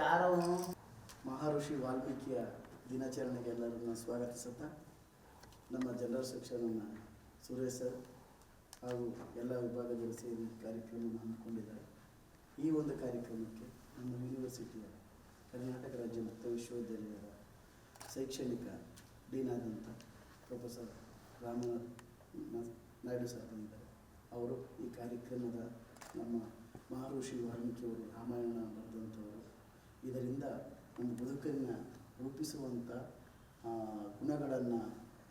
ಯಾರೋ ಮಹರ್ಷಿ ವಾಲ್ಮೀಕಿಯ ದಿನಾಚರಣೆಗೆ ಎಲ್ಲರನ್ನ ಸ್ವಾಗತಿಸುತ್ತಾ, ನಮ್ಮ ಜನರಲ್ ಸೆಕ್ಷನನ್ನು ಸುರೇಶ್ ಸರ್ ಹಾಗೂ ಎಲ್ಲ ವಿಭಾಗದಲ್ಲಿ ಸೇರಿ ಕಾರ್ಯಕ್ರಮವನ್ನು ಹಮ್ಮಿಕೊಂಡಿದ್ದಾರೆ. ಈ ಒಂದು ಕಾರ್ಯಕ್ರಮಕ್ಕೆ ನಮ್ಮ ಯೂನಿವರ್ಸಿಟಿಯ ಕರ್ನಾಟಕ ರಾಜ್ಯ ಮುಕ್ತ ವಿಶ್ವವಿದ್ಯಾಲಯದ ಶೈಕ್ಷಣಿಕ ಡೀನಾದಂಥ ಪ್ರೊಫೆಸರ್ ರಾಮನಾಥ್ ನಾಯ್ಡು ಸರ್ ಬಂದಿದ್ದಾರೆ. ಅವರು ಈ ಕಾರ್ಯಕ್ರಮದ ನಮ್ಮ ಮಹರ್ಷಿ ವಾಲ್ಮೀಕಿಯವರು ರಾಮಾಯಣ ಬರೆದಂಥವರು. ಇದರಿಂದ ಒಂದು ಬದುಕನ್ನು ರೂಪಿಸುವಂಥ ಗುಣಗಳನ್ನು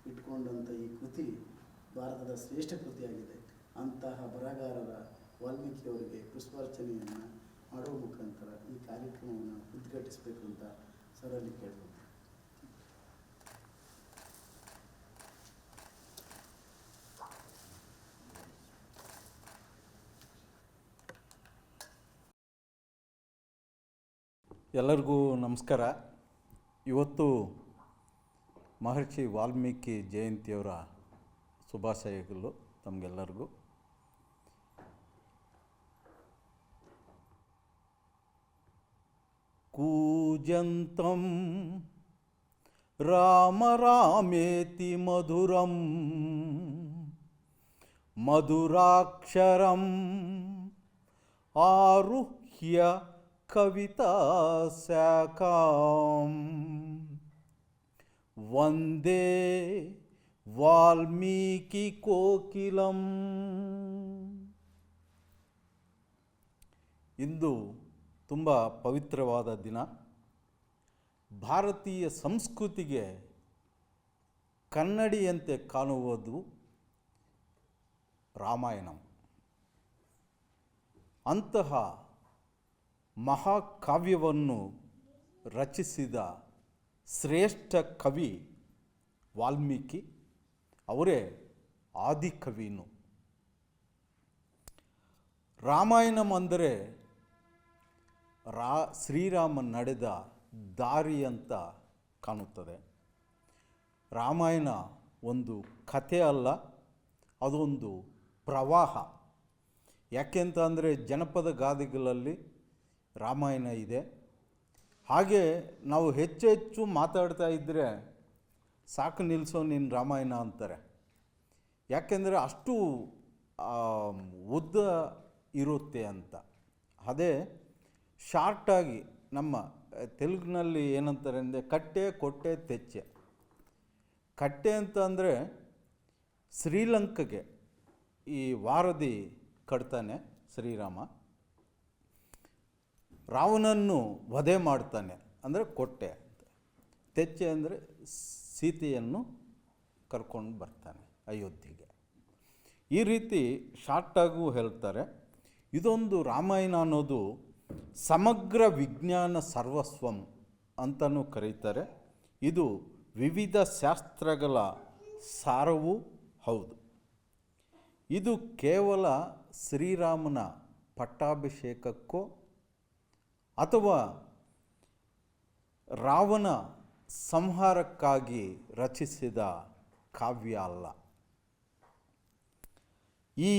ಇಟ್ಕೊಂಡಂಥ ಈ ಕೃತಿ ಭಾರತದ ಶ್ರೇಷ್ಠ ಕೃತಿಯಾಗಿದೆ. ಅಂತಹ ಬರಹಗಾರರ ವಾಲ್ಮೀಕಿಯವರಿಗೆ ಪುಷ್ಪಾರ್ಚನೆಯನ್ನು ಮಾಡುವ ಮುಖಾಂತರ ಈ ಕಾರ್ಯಕ್ರಮವನ್ನು ಉದ್ಘಾಟಿಸಬೇಕು ಅಂತ ಸರಲ್ಲಿ ಕೇಳ್ಬೋದು. ಎಲ್ಲರಿಗೂ ನಮಸ್ಕಾರ. ಇವತ್ತು ಮಹರ್ಷಿ ವಾಲ್ಮೀಕಿ ಜಯಂತಿಯವರ ಶುಭಾಶಯಗಳು ತಮಗೆಲ್ಲರಿಗೂ. ಕೂಜಂತಂ ರಾಮ ರಾಮೇತಿ ಮಧುರಂ ಮಧುರಾಕ್ಷರಂ ಆರುಹ್ಯ ಕವಿತಾ ಶಾಖಾಂ ವಂದೇ ವಾಲ್ಮೀಕಿ ಕೋಕಿಲಂ. ಇಂದು ತುಂಬ ಪವಿತ್ರವಾದ ದಿನ. ಭಾರತೀಯ ಸಂಸ್ಕೃತಿಗೆ ಕನ್ನಡಿಯಂತೆ ಕಾಣುವುದು ರಾಮಾಯಣಂ. ಅಂತಹ ಮಹಾಕಾವ್ಯವನ್ನು ರಚಿಸಿದ ಶ್ರೇಷ್ಠ ಕವಿ ವಾಲ್ಮೀಕಿ. ಅವರೇ ಆದಿಕವಿನು ರಾಮಾಯಣಂ ಅಂದರೆ ರಾ, ಶ್ರೀರಾಮ ನಡೆದ ದಾರಿ ಅಂತ ಕಾಣುತ್ತದೆ. ರಾಮಾಯಣ ಒಂದು ಕಥೆ ಅಲ್ಲ, ಅದೊಂದು ಪ್ರವಾಹ. ಯಾಕೆಂತ ಅಂದರೆ ಜನಪದ ಗಾದೆಗಳಲ್ಲಿ ರಾಮಾಯಣ ಇದೆ. ಹಾಗೆ ನಾವು ಹೆಚ್ಚು ಹೆಚ್ಚು ಮಾತಾಡ್ತಾ ಇದ್ದರೆ ಸಾಕು ನಿಲ್ಲಿಸೋ ನಿನ್ನ ರಾಮಾಯಣ ಅಂತಾರೆ. ಯಾಕೆಂದರೆ ಅಷ್ಟು ಉದ್ದ ಇರುತ್ತೆ ಅಂತ. ಅದೇ ಶಾರ್ಟಾಗಿ ನಮ್ಮ ತೆಲುಗಿನಲ್ಲಿ ಏನಂತಾರೆ ಅಂದರೆ ಕಟ್ಟೆ, ಕೊಟ್ಟೆ, ತೆಚ್ಚೆ. ಕಟ್ಟೆ ಅಂತ ಅಂದರೆ ಶ್ರೀಲಂಕೆಗೆ ಈ ವಾರದಿ ಕಟ್ತಾನೆ ಶ್ರೀರಾಮ. ರಾವಣನ್ನು ವಧೆ ಮಾಡ್ತಾನೆ ಅಂದರೆ ಕೊಟ್ಟೆ ಅಂತ. ತೆಚ್ಚೆ ಅಂದರೆ ಸೀತೆಯನ್ನು ಕರ್ಕೊಂಡು ಬರ್ತಾನೆ ಅಯೋಧ್ಯೆಗೆ. ಈ ರೀತಿ ಶಾರ್ಟಾಗೂ ಹೇಳ್ತಾರೆ. ಇದೊಂದು ರಾಮಾಯಣ ಅನ್ನೋದು ಸಮಗ್ರ ವಿಜ್ಞಾನ ಸರ್ವಸ್ವಂ ಅಂತಲೂ ಕರೀತಾರೆ. ಇದು ವಿವಿಧ ಶಾಸ್ತ್ರಗಳ ಸಾರವೂ ಹೌದು. ಇದು ಕೇವಲ ಶ್ರೀರಾಮನ ಪಟ್ಟಾಭಿಷೇಕಕ್ಕೋ ಅಥವಾ ರಾವಣ ಸಂಹಾರಕ್ಕಾಗಿ ರಚಿಸಿದ ಕಾವ್ಯ ಅಲ್ಲ. ಈ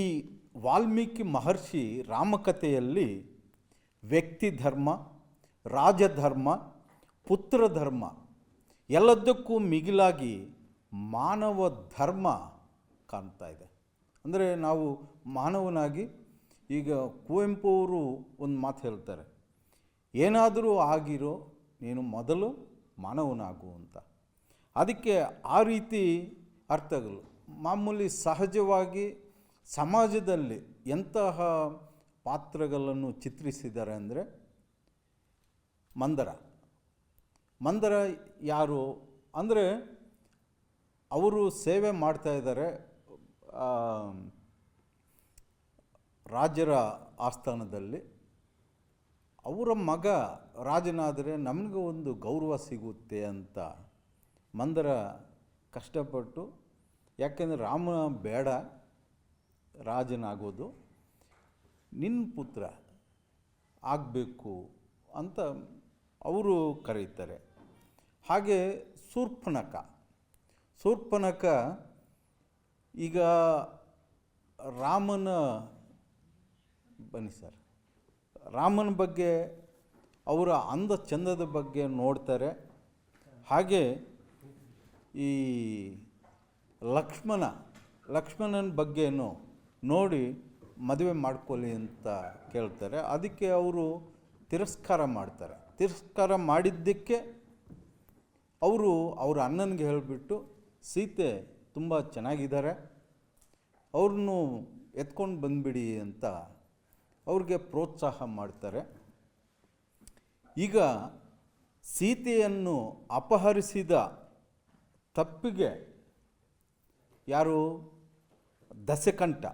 ವಾಲ್ಮೀಕಿ ಮಹರ್ಷಿ ರಾಮಕಥೆಯಲ್ಲಿ ವ್ಯಕ್ತಿ ಧರ್ಮ, ರಾಜಧರ್ಮ ಪುತ್ರಧರ್ಮ ಎಲ್ಲದಕ್ಕೂ ಮಿಗಿಲಾಗಿ ಮಾನವ ಧರ್ಮ ಕಾಣ್ತಾ ಇದೆ. ಅಂದರೆ ನಾವು ಮಾನವನಾಗಿ ಈಗ ಕುವೆಂಪು ಅವರು ಒಂದು ಮಾತು ಹೇಳ್ತಾರೆ. ಏನಾದರೂ ಆಗಿರೋ ನೀನು ಮೊದಲು ಮಾನವನಾಗು ಅಂತ. ಅದಕ್ಕೆ ಆ ರೀತಿ ಅರ್ಥಗಳು. ಮಾಮೂಲಿ ಸಹಜವಾಗಿ ಸಮಾಜದಲ್ಲಿ ಎಂತಹ ಪಾತ್ರಗಳನ್ನು ಚಿತ್ರಿಸಿದ್ದಾರೆ ಅಂದರೆ ಮಂದರ. ಮಂದರ ಯಾರು ಅಂದರೆ ಅವರು ಸೇವೆ ಮಾಡ್ತಾ ಇದ್ದಾರೆ ರಾಜರ ಆಸ್ಥಾನದಲ್ಲಿ. ಅವರ ಮಗ ರಾಜನಾದರೆ ನಮಗೆ ಒಂದು ಗೌರವ ಸಿಗುತ್ತೆ ಅಂತ ಮಂದರ ಕಷ್ಟಪಟ್ಟು, ಯಾಕೆಂದರೆ ರಾಮ ಬೇಡ, ರಾಜನಾಗೋದು ನಿನ್ನ ಪುತ್ರ ಆಗಬೇಕು ಅಂತ ಅವರು ಕರೀತಾರೆ. ಹಾಗೆ ಸೂರ್ಪನಕ ಸೂರ್ಪನಕ ಈಗ ರಾಮನ ಬನ್ನಿ ಸರ್. ರಾಮನ ಬಗ್ಗೆ, ಅವರ ಅಂದ ಚಂದದ ಬಗ್ಗೆ ನೋಡ್ತಾರೆ. ಹಾಗೆ ಈ ಲಕ್ಷ್ಮಣ, ಲಕ್ಷ್ಮಣನ ಬಗ್ಗೆನೂ ನೋಡಿ ಮದುವೆ ಮಾಡ್ಕೊಳ್ಳಿ ಅಂತ ಕೇಳ್ತಾರೆ. ಅದಕ್ಕೆ ಅವರು ತಿರಸ್ಕಾರ ಮಾಡ್ತಾರೆ. ತಿರಸ್ಕಾರ ಮಾಡಿದ್ದಕ್ಕೆ ಅವರು ಅವ್ರ ಅಣ್ಣನಿಗೆ ಹೇಳಿಬಿಟ್ಟು, ಸೀತೆ ತುಂಬ ಚೆನ್ನಾಗಿದ್ದಾರೆ. ಅವ್ರನ್ನೂ ಎತ್ಕೊಂಡು ಬಂದುಬಿಡಿ ಅಂತ ಅವ್ರಿಗೆ ಪ್ರೋತ್ಸಾಹ ಮಾಡ್ತಾರೆ. ಈಗ ಸೀತೆಯನ್ನು ಅಪಹರಿಸಿದ ತಪ್ಪಿಗೆ ಯಾರು? ದಸೆಕಂಠ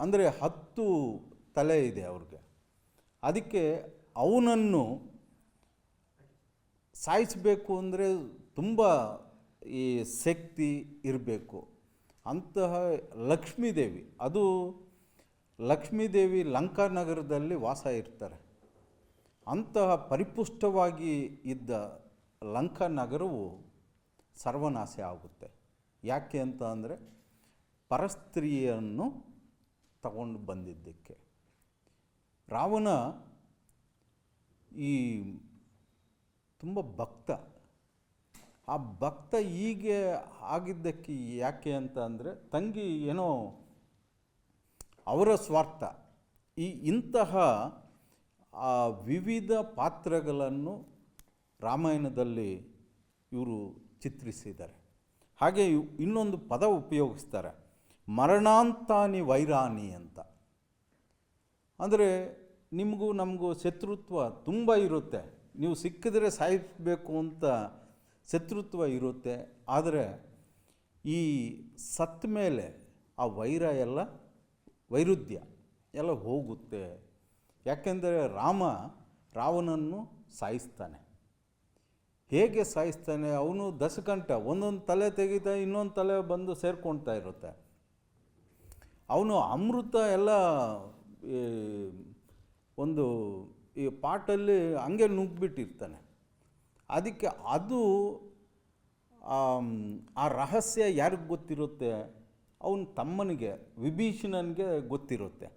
ಅಂದರೆ ಹತ್ತು ತಲೆ ಇದೆ ಅವ್ರಿಗೆ. ಅದಕ್ಕೆ ಅವನನ್ನು ಸಾಯಿಸಬೇಕು ಅಂದರೆ ತುಂಬ ಈ ಶಕ್ತಿ ಇರಬೇಕು. ಅಂತಹ ಲಕ್ಷ್ಮೀದೇವಿ. ಅದು ಲಕ್ಷ್ಮೀದೇವಿ ಲಂಕಾ ನಗರದಲ್ಲಿ ವಾಸ ಇರ್ತಾರೆ. ಅಂತಹ ಪರಿಪುಷ್ಟವಾಗಿ ಇದ್ದ ಲಂಕಾ ನಗರವು ಸರ್ವನಾಶ ಆಗುತ್ತೆ. ಯಾಕೆ ಅಂತ ಅಂದರೆ ಪರಸ್ತ್ರೀಯನ್ನು ತಗೊಂಡು ಬಂದಿದ್ದಕ್ಕೆ. ರಾವಣ ಈ ತುಂಬ ಭಕ್ತ. ಆ ಭಕ್ತ ಹೀಗೆ ಆಗಿದ್ದಕ್ಕೆ ಯಾಕೆ ಅಂತ ಅಂದರೆ ತಂಗಿ ಏನೋ ಅವರ ಸ್ವಾರ್ಥ. ಈ ಇಂತಹ ವಿವಿಧ ಪಾತ್ರಗಳನ್ನು ರಾಮಾಯಣದಲ್ಲಿ ಇವರು ಚಿತ್ರಿಸಿದ್ದಾರೆ. ಹಾಗೆ ಇನ್ನೊಂದು ಪದ ಉಪಯೋಗಿಸ್ತಾರೆ. ಮರಣಾಂತಾನಿ ವೈರಾನಿ ಅಂತ. ಅಂದರೆ ನಿಮಗೂ ನಮಗೂ ಶತ್ರುತ್ವ ತುಂಬ ಇರುತ್ತೆ. ನೀವು ಸಿಕ್ಕಿದ್ರೆ ಸಾಯಿಸಬೇಕು ಅಂತ ಶತ್ರುತ್ವ ಇರುತ್ತೆ. ಆದರೆ ಈ ಸತ್ತ ಮೇಲೆ ಆ ವೈರ ಎಲ್ಲ ವೈರುಧ್ಯ ಎಲ್ಲ ಹೋಗುತ್ತೆ. ಯಾಕೆಂದರೆ ರಾಮ ರಾವಣನ್ನು ಸಾಯಿಸ್ತಾನೆ. ಹೇಗೆ ಸಾಯಿಸ್ತಾನೆ? ಅವನು ದಶಕಂಠ, ಒಂದೊಂದು ತಲೆ ತೆಗಿತಾ ಇನ್ನೊಂದು ತಲೆ ಬಂದು ಸೇರ್ಕೊಳ್ತಾ ಇರುತ್ತೆ. ಅವನು ಅಮೃತ ಎಲ್ಲ ಒಂದು, ಈ ಪಾಟಲ್ಲಿ ಹಂಗೆ ನುಗ್ಗಿಬಿಟ್ಟಿರ್ತಾನೆ ಅದಕ್ಕೆ ಅದು ಆ ರಹಸ್ಯ ಯಾರಿಗೆ ಗೊತ್ತಿರುತ್ತೆ? ಅವನ ತಮ್ಮನಿಗೆ, ವಿಭೀಷಣನಿಗೆ ಗೊತ್ತಿರುತ್ತೆ.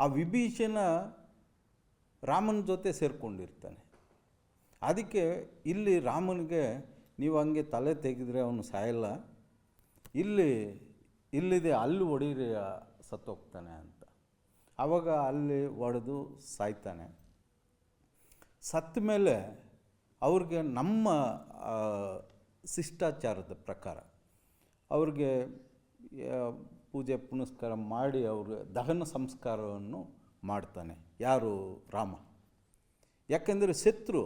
ಆ ವಿಭೀಷಣ ರಾಮನ ಜೊತೆ ಸೇರಿಕೊಂಡಿರ್ತಾನೆ. ಅದಕ್ಕೆ ಇಲ್ಲಿ ರಾಮನಿಗೆ, ನೀವು ಹಂಗೆ ತಲೆ ತೆಗೆದ್ರೆ ಅವನು ಸಾಯಲ್ಲ. ಇಲ್ಲಿ, ಇಲ್ಲಿದೆ ಅಲ್ಲಿ ಹೊಡೀರಿ ಸತ್ತೋಗ್ತಾನೆ ಅಂತ. ಆವಾಗ ಅಲ್ಲಿ ಹೊಡೆದು ಸಾಯ್ತಾನೆ. ಸತ್ತ ಮೇಲೆ ಅವ್ರಿಗೆ ನಮ್ಮ ಶಿಷ್ಟಾಚಾರದ ಪ್ರಕಾರ ಅವ್ರಿಗೆ ಪೂಜೆ ಪುನಸ್ಕಾರ ಮಾಡಿ ಅವರು ದಹನ ಸಂಸ್ಕಾರವನ್ನು ಮಾಡ್ತಾನೆ. ಯಾರು? ರಾಮ. ಯಾಕೆಂದರೆ ಶತ್ರು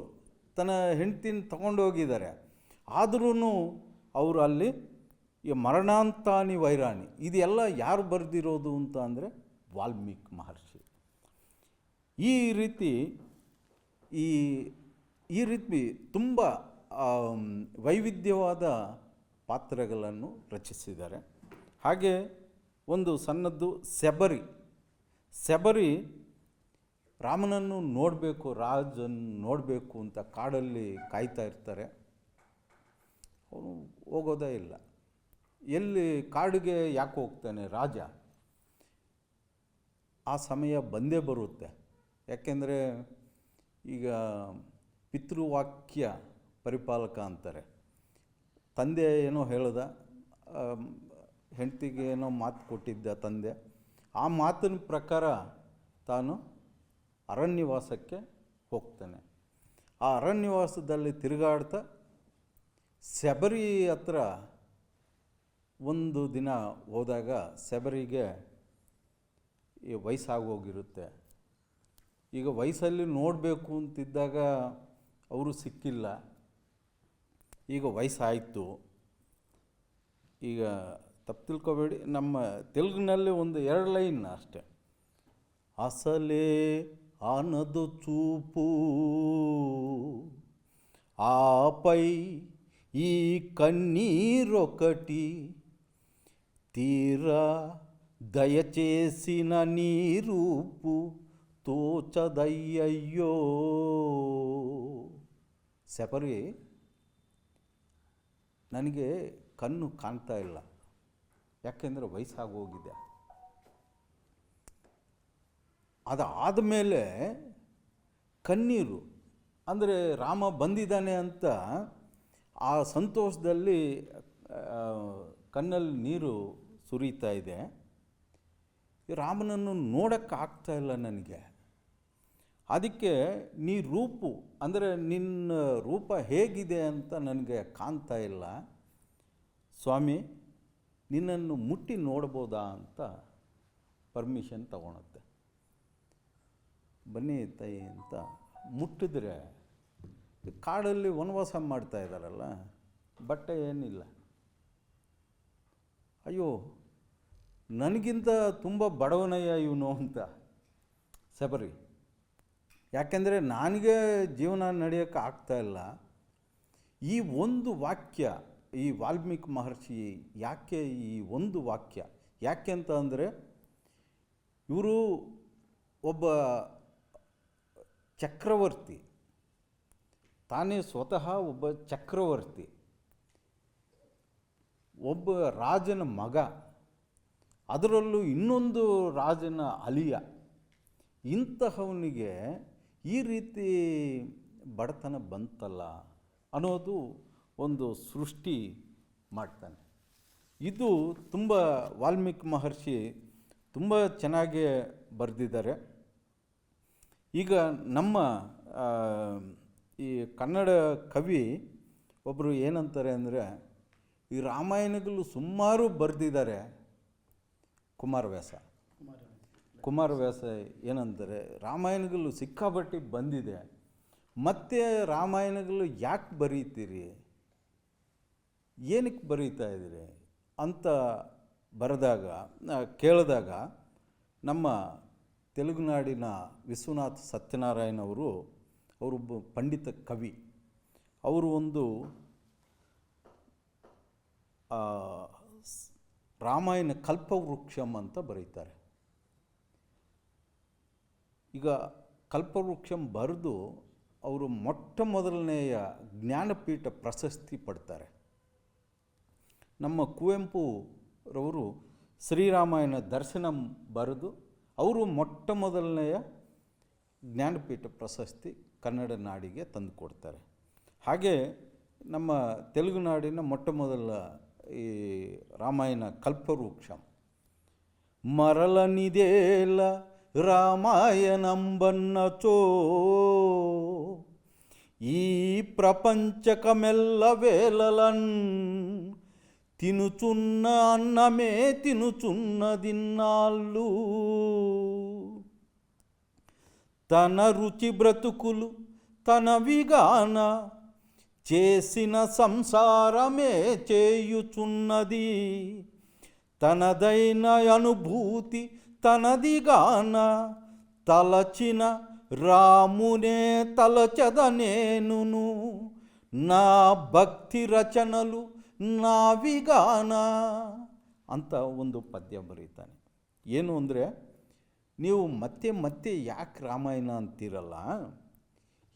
ತನ್ನ ಹೆಂಡ್ತಿನ ತಗೊಂಡೋಗಿದ್ದಾರೆ ಆದ್ರೂ ಅವರು ಅಲ್ಲಿ ಈ ಮರಣಾಂತಾನಿ ವೈರಾಣಿ, ಇದೆಲ್ಲ ಯಾರು ಬರೆದಿರೋದು? ಅಂತ ಅಂದರೆ ವಾಲ್ಮೀಕಿ ಮಹರ್ಷಿ. ಈ ರೀತಿ, ಈ ಈ ರೀತಿ ತುಂಬ ವೈವಿಧ್ಯವಾದ ಪಾತ್ರಗಳನ್ನು ರಚಿಸಿದ್ದಾರೆ. ಹಾಗೆ ಒಂದು ಸಣ್ಣದ್ದು ಸೆಬರಿ. ಸೆಬರಿ ರಾಮನನ್ನು ನೋಡಬೇಕು ರಾಜನ್ನು ನೋಡಬೇಕು ಅಂತ ಕಾಡಲ್ಲಿ ಕಾಯ್ತಾ ಇರ್ತಾರೆ. ಅವನು ಹೋಗೋದೇ ಇಲ್ಲ. ಎಲ್ಲಿ ಕಾಡಿಗೆ ಯಾಕೆ ಹೋಗ್ತಾನೆ ರಾಜ? ಆ ಸಮಯ ಬಂದೇ ಬರುತ್ತೆ. ಯಾಕೆಂದರೆ ಈಗ ಪಿತೃವಾಕ್ಯ ಪರಿಪಾಲಕ ಅಂತಾರೆ. ತಂದೆ ಏನೋ ಹೇಳ್ದ ಹೆಂಡತಿಗೆ ಏನೋ ಮಾತು ಕೊಟ್ಟಿದ್ದ ತಂದೆ, ಆ ಮಾತಿನ ಪ್ರಕಾರ ತಾನು ಅರಣ್ಯವಾಸಕ್ಕೆ ಹೋಗ್ತಾನೆ. ಆ ಅರಣ್ಯವಾಸದಲ್ಲಿ ತಿರುಗಾಡ್ತಾ ಶಬರಿ ಹತ್ರ ಒಂದು ದಿನ ಹೋದಾಗ ಶಬರಿಗೆ ಈ ವಯಸ್ಸಾಗೋಗಿರುತ್ತೆ ಈಗ ವಯಸ್ಸಲ್ಲಿ ನೋಡಬೇಕು ಅಂತಿದ್ದಾಗ ಅವರು ಸಿಕ್ಕಿಲ್ಲ. ಈಗ ವಯಸ್ಸಾಯಿತು. ಈಗ ತಪ್ಪು ತಿಳ್ಕೊಬೇಡಿ ನಮ್ಮ ತೆಲುಗಿನಲ್ಲಿ ಒಂದು ಎರಡು ಲೈನ್ ಅಷ್ಟೆ ಅಸಲೇ ಆನದು చూపు ఆపై ఈ కన్నీరొకటి తీరా దయచేసిన నీ రూపు తోచదయ్యయ్యో ಸೆಪರಿ ನನಗೆ ಕಣ್ಣು ಕಾಣ್ತಾ ಇಲ್ಲ ಯಾಕೆಂದರೆ ವಯಸ್ಸಾಗೋಗಿದೆ. ಅದಾದಮೇಲೆ ಕಣ್ಣೀರು, ಅಂದರೆ ರಾಮ ಬಂದಿದ್ದಾನೆ ಅಂತ ಆ ಸಂತೋಷದಲ್ಲಿ ಕಣ್ಣಲ್ಲಿ ನೀರು ಸುರಿತಾ ಇದೆ. ರಾಮನನ್ನು ನೋಡೋಕ್ಕಾಗ್ತಾ ಇಲ್ಲ ನನಗೆ. ಅದಕ್ಕೆ ನೀ ರೂಪು, ಅಂದರೆ ನಿನ್ನ ರೂಪ ಹೇಗಿದೆ ಅಂತ ನನಗೆ ಕಾಣ್ತಾ ಇಲ್ಲ. ಸ್ವಾಮಿ ನಿನ್ನನ್ನು ಮುಟ್ಟಿ ನೋಡ್ಬೋದಾ ಅಂತ ಪರ್ಮಿಷನ್ ತಗೊಳತ್ತೆ. ಬನ್ನಿ ತಾಯಿ ಅಂತ ಮುಟ್ಟಿದ್ರೆ ಕಾಡಲ್ಲಿ ವನವಾಸ ಮಾಡ್ತಾ ಇದ್ದಾರಲ್ಲ, ಬಟ್ಟೆ ಏನಿಲ್ಲ. ಅಯ್ಯೋ, ನನಗಿಂತ ತುಂಬ ಬಡವನಯ್ಯ ಇವನು ಅಂತ ಸಬರಿ ಯಾಕೆಂದರೆ ನನಗೆ ಜೀವನ ನಡೆಯೋಕ್ಕೆ ಆಗ್ತಾ ಇಲ್ಲ. ಈ ಒಂದು ವಾಕ್ಯ ಈ ವಾಲ್ಮೀಕಿ ಮಹರ್ಷಿ ಯಾಕೆ ಈ ಒಂದು ವಾಕ್ಯ? ಯಾಕೆ ಅಂತ ಅಂದರೆ, ಇವರು ಒಬ್ಬ ಚಕ್ರವರ್ತಿ, ತಾನೇ ಸ್ವತಃ ಒಬ್ಬ ಚಕ್ರವರ್ತಿ. ಒಬ್ಬ ರಾಜನ ಮಗ, ಅದರಲ್ಲೂ ಇನ್ನೊಂದು ರಾಜನ ಅಲಿಯ ಇಂತಹವನಿಗೆ ಈ ರೀತಿ ಬಡತನ ಬಂತಲ್ಲ ಅನ್ನೋದು ಒಂದು ಸೃಷ್ಟಿ ಮಾಡ್ತಾನೆ. ಇದು ತುಂಬ ವಾಲ್ಮೀಕಿ ಮಹರ್ಷಿ ತುಂಬ ಚೆನ್ನಾಗಿ ಬರೆದಿದ್ದಾರೆ. ಈಗ ನಮ್ಮ ಈ ಕನ್ನಡ ಕವಿ ಒಬ್ಬರು ಏನಂತಾರೆ ಅಂದರೆ, ಈ ರಾಮಾಯಣಗಳು ಸುಮಾರು ಬರೆದಿದ್ದಾರೆ. ಕುಮಾರವ್ಯಾಸ. ಕುಮಾರ ಕುಮಾರವ್ಯಾಸ ಏನಂತಾರೆ, ರಾಮಾಯಣಗಳು ಸಿಕ್ಕಾಪಟ್ಟಿ ಬಂದಿದೆ. ಮತ್ತೆ ರಾಮಾಯಣಗಳು ಯಾಕೆ ಬರೀತೀರಿ? ಏನಕ್ಕೆ ಬರೀತಾ ಇದ್ದೀರಿ ಅಂತ ಬರೆದಾಗ ಕೇಳಿದಾಗ ನಮ್ಮ ತೆಲುಗುನಾಡಿನ ವಿಶ್ವನಾಥ್ ಸತ್ಯನಾರಾಯಣ ಅವರು ಅವರೊಬ್ಬ ಪಂಡಿತ ಕವಿ. ಅವರು ಒಂದು ರಾಮಾಯಣ ಕಲ್ಪವೃಕ್ಷಂ ಅಂತ ಬರೀತಾರೆ. ಈಗ ಕಲ್ಪವೃಕ್ಷಂ ಬರೆದು ಅವರು ಮೊಟ್ಟ ಮೊದಲನೆಯ ಜ್ಞಾನಪೀಠ ಪ್ರಶಸ್ತಿ ಪಡ್ತಾರೆ. ನಮ್ಮ ಕುವೆಂಪು ರವರು ಶ್ರೀರಾಮಾಯಣ ದರ್ಶನಂ ಬರೆದು ಅವರು ಮೊಟ್ಟ ಮೊದಲನೆಯ ಜ್ಞಾನಪೀಠ ಪ್ರಶಸ್ತಿ ಕನ್ನಡ ನಾಡಿಗೆ ತಂದುಕೊಡ್ತಾರೆ ಹಾಗೆ ನಮ್ಮ ತೆಲುಗು ನಾಡಿನ ಮೊಟ್ಟ ಮೊದಲ ಈ ರಾಮಾಯಣ ಕಲ್ಪವೃಕ್ಷ. ಮರಳನಿದೇಲ ರಾಮಾಯಣಂಬನ್ನಚೋ ಈ ಪ್ರಪಂಚಕಮೆಲ್ಲ ವೇಲಲನ್ తినుచున్న అన్నమే తినుచున్నదిన్నాళ్ళు తన రుచి బ్రతుకులు తన విగాన చేసిన సంసారమే చేయుచున్నది. తనదైన అనుభూతి తనదిగాన తలచిన రామునే తలచదనేను నా భక్తి రచనలు ನಾವಿಗಾನ ಅಂತ ಒಂದು ಪದ್ಯ ಬರೀತಾನೆ. ಏನು ಅಂದರೆ, ನೀವು ಮತ್ತೆ ಮತ್ತೆ ಯಾಕೆ ರಾಮಾಯಣ ಅಂತೀರಲ್ಲ,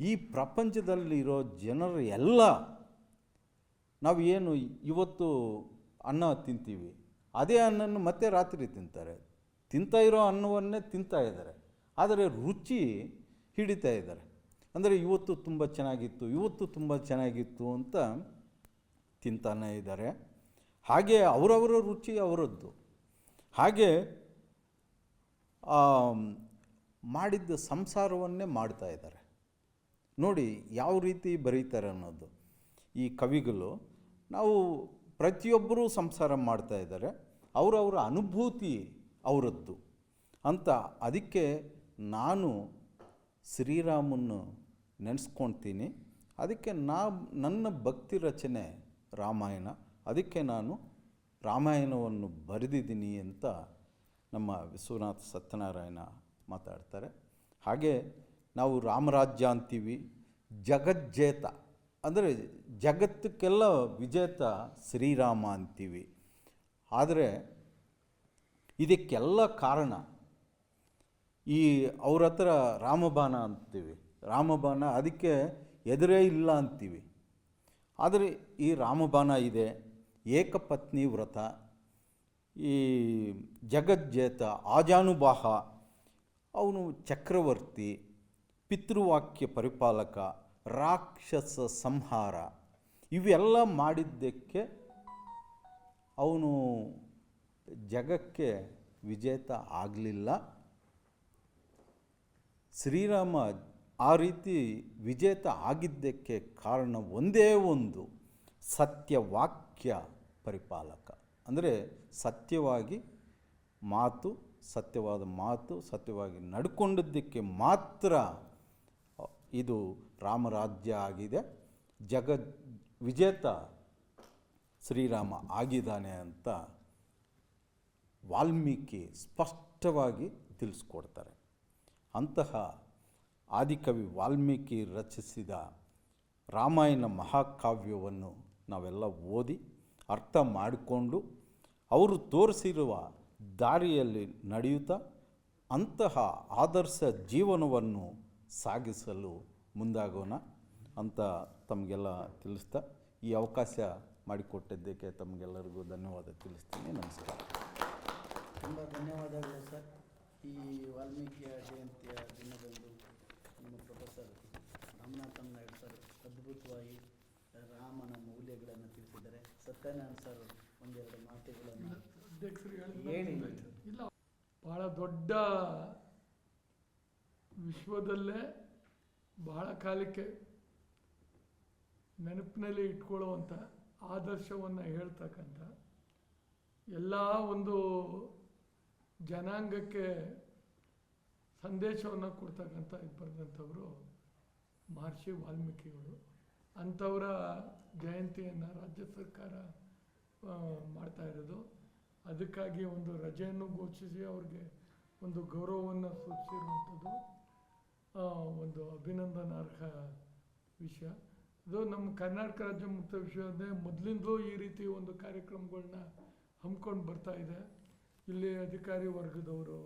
ಈ ಪ್ರಪಂಚದಲ್ಲಿರೋ ಜನರು ಎಲ್ಲ ನಾವು ಏನು ಇವತ್ತು ಅನ್ನ ತಿಂತೀವಿ, ಅದೇ ಅನ್ನನ್ನು ಮತ್ತೆ ರಾತ್ರಿ ತಿಂತಾರೆ. ತಿಂತಾ ಇರೋ ಅನ್ನವನ್ನೇ ತಿಂತಾ ಇದ್ದಾರೆ. ಆದರೆ ರುಚಿ ಹಿಡಿತಾ ಇದ್ದಾರೆ. ಅಂದರೆ ಇವತ್ತು ತುಂಬ ಚೆನ್ನಾಗಿತ್ತು, ಇವತ್ತು ತುಂಬ ಚೆನ್ನಾಗಿತ್ತು ಅಂತ ತಿಂತಾನೆ ಇದ್ದಾರೆ. ಹಾಗೆ ಅವರವರ ರುಚಿ ಅವರದ್ದು. ಹಾಗೆ ಮಾಡಿದ್ದ ಸಂಸಾರವನ್ನೇ ಮಾಡ್ತಾ ಇದ್ದಾರೆ. ನೋಡಿ ಯಾವ ರೀತಿ ಬರೀತಾರೆ ಅನ್ನೋದು. ಈ ಕವಿಗಳು, ನಾವು ಪ್ರತಿಯೊಬ್ಬರೂ ಸಂಸಾರ ಮಾಡ್ತಾ ಇದ್ದಾರೆ. ಅವರವರ ಅನುಭೂತಿ ಅವರದ್ದು. ಅಂತ ಅದಕ್ಕೆ ನಾನು ಶ್ರೀರಾಮನ್ನು ನೆನೆಸ್ಕೊಳ್ತೀನಿ. ಅದಕ್ಕೆ ನಾ, ನನ್ನ ಭಕ್ತಿ ರಚನೆ ರಾಮಾಯಣ. ಅದಕ್ಕೆ ನಾನು ರಾಮಾಯಣವನ್ನು ಬರೆದಿದ್ದೀನಿ ಅಂತ ನಮ್ಮ ವಿಶ್ವನಾಥ್ ಸತ್ಯನಾರಾಯಣ ಮಾತಾಡ್ತಾರೆ. ಹಾಗೆ ನಾವು ರಾಮರಾಜ್ಯ ಅಂತೀವಿ, ಜಗಜ್ಜೇತ, ಅಂದರೆ ಜಗತ್ತಕ್ಕೆಲ್ಲ ವಿಜೇತ ಶ್ರೀರಾಮ ಅಂತೀವಿ. ಆದರೆ ಇದಕ್ಕೆಲ್ಲ ಕಾರಣ, ಈ ಅವ್ರ ಹತ್ರ ರಾಮಬಾಣ ಅಂತೀವಿ. ರಾಮಬಾಣ ಅದಕ್ಕೆ ಎದುರೇ ಇಲ್ಲ ಅಂತೀವಿ. ಆದರೆ ಈ ರಾಮಬಾಣ ಇದೆ, ಏಕಪತ್ನಿ ವ್ರತ, ಈ ಜಗಜ್ಜೇತ ಆಜಾನುಬಾಹ, ಅವನು ಚಕ್ರವರ್ತಿ, ಪಿತೃವಾಕ್ಯ ಪರಿಪಾಲಕ, ರಾಕ್ಷಸ ಸಂಹಾರ, ಇವೆಲ್ಲ ಮಾಡಿದ್ದಕ್ಕೆ ಅವನು ಜಗಕ್ಕೆ ವಿಜೇತ ಆಗಲಿಲ್ಲ. ಶ್ರೀರಾಮ ಆ ರೀತಿ ವಿಜೇತ ಆಗಿದ್ದಕ್ಕೆ ಕಾರಣ ಒಂದೇ ಒಂದು ಸತ್ಯವಾಕ್ಯ ಪರಿಪಾಲಕ. ಅಂದರೆ ಸತ್ಯವಾಗಿ ಮಾತು, ಸತ್ಯವಾದ ಮಾತು, ಸತ್ಯವಾಗಿ ನಡ್ಕೊಂಡಿದ್ದಕ್ಕೆ ಮಾತ್ರ ಇದು ರಾಮರಾಜ್ಯ ಆಗಿದೆ. ಜಗ ವಿಜೇತ ಶ್ರೀರಾಮ ಆಗಿದ್ದಾನೆ ಅಂತ ವಾಲ್ಮೀಕಿ ಸ್ಪಷ್ಟವಾಗಿ ತಿಳಿಸ್ಕೊಡ್ತಾರೆ. ಅಂತಹ ಆದಿಕವಿ ವಾಲ್ಮೀಕಿ ರಚಿಸಿದ ರಾಮಾಯಣ ಮಹಾಕಾವ್ಯವನ್ನು ನಾವೆಲ್ಲ ಓದಿ ಅರ್ಥ ಮಾಡಿಕೊಂಡು ಅವರು ತೋರಿಸಿರುವ ದಾರಿಯಲ್ಲಿ ನಡೆಯುತ್ತಾ ಅಂತಹ ಆದರ್ಶ ಜೀವನವನ್ನು ಸಾಗಿಸಲು ಮುಂದಾಗೋಣ ಅಂತ ತಮಗೆಲ್ಲ ತಿಳಿಸ್ತಾ ಈ ಅವಕಾಶ ಮಾಡಿಕೊಟ್ಟಿದ್ದಕ್ಕೆ ತಮಗೆಲ್ಲರಿಗೂ ಧನ್ಯವಾದ ತಿಳಿಸ್ತೀನಿ. ನಮಸ್ಕಾರ. ತುಂಬ ಧನ್ಯವಾದಗಳು ಸರ್. ಈ ವಾಲ್ಮೀಕಿಯ ಜಯಂತಿಯ ಪ್ರೊಫೆಸರ್ ರಾಮನಾಥನ್ ನಾಯ್ಡು ಸರ್ ಅದ್ಭುತವಾಗಿ ರಾಮನ ಮೌಲ್ಯಗಳನ್ನು ತಿಳಿಸಿದ್ದಾರೆ ಸತ್ಯನಾರಾಯಣ ಸರ್ ಒಂದೆರಡು ಮಾತುಗಳನ್ನು ಹೇಳಿ. ಇಲ್ಲ ಬಹಳ ದೊಡ್ಡ ವಿಶ್ವದಲ್ಲೇ ಬಹಳ ಕಾಲಕ್ಕೆ ನೆನಪಿನಲ್ಲಿ ಇಟ್ಕೊಳ್ಳುವಂಥ ಆದರ್ಶವನ್ನು ಹೇಳ್ತಕ್ಕಂಥ ಎಲ್ಲ ಒಂದು ಜನಾಂಗಕ್ಕೆ ಸಂದೇಶವನ್ನು ಕೊಡ್ತಕ್ಕಂಥ ಇದು ಬರೆದಂಥವರು ಮಹರ್ಷಿ ವಾಲ್ಮೀಕಿಗಳು. ಅಂಥವರ ಜಯಂತಿಯನ್ನು ರಾಜ್ಯ ಸರ್ಕಾರ ಮಾಡ್ತಾ ಇರೋದು. ಅದಕ್ಕಾಗಿ ಒಂದು ರಜೆಯನ್ನು ಘೋಷಿಸಿ ಅವ್ರಿಗೆ ಒಂದು ಗೌರವವನ್ನು ಸೂಚಿಸಿರುವಂಥದ್ದು ಒಂದು ಅಭಿನಂದನಾರ್ಹ ವಿಷಯ. ಇದು ನಮ್ಮ ಕರ್ನಾಟಕ ರಾಜ್ಯ ಮುಕ್ತ ವಿಶ್ವವಿದ್ಯಾಲಯ ಮೊದಲಿಂದಲೂ ಈ ರೀತಿ ಒಂದು ಕಾರ್ಯಕ್ರಮಗಳನ್ನ ಹಮ್ಮಿಕೊಂಡು ಬರ್ತಾ ಇದೆ. ಇಲ್ಲಿ ಅಧಿಕಾರಿ ವರ್ಗದವರು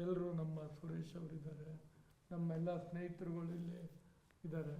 ಎಲ್ಲರೂ ನಮ್ಮ ಸುರೇಶ್ ಅವರಿದ್ದಾರೆ ನಮ್ಮೆಲ್ಲ ಸ್ನೇಹಿತರುಗಳು ಇಲ್ಲಿ ಇದ್ದಾರೆ.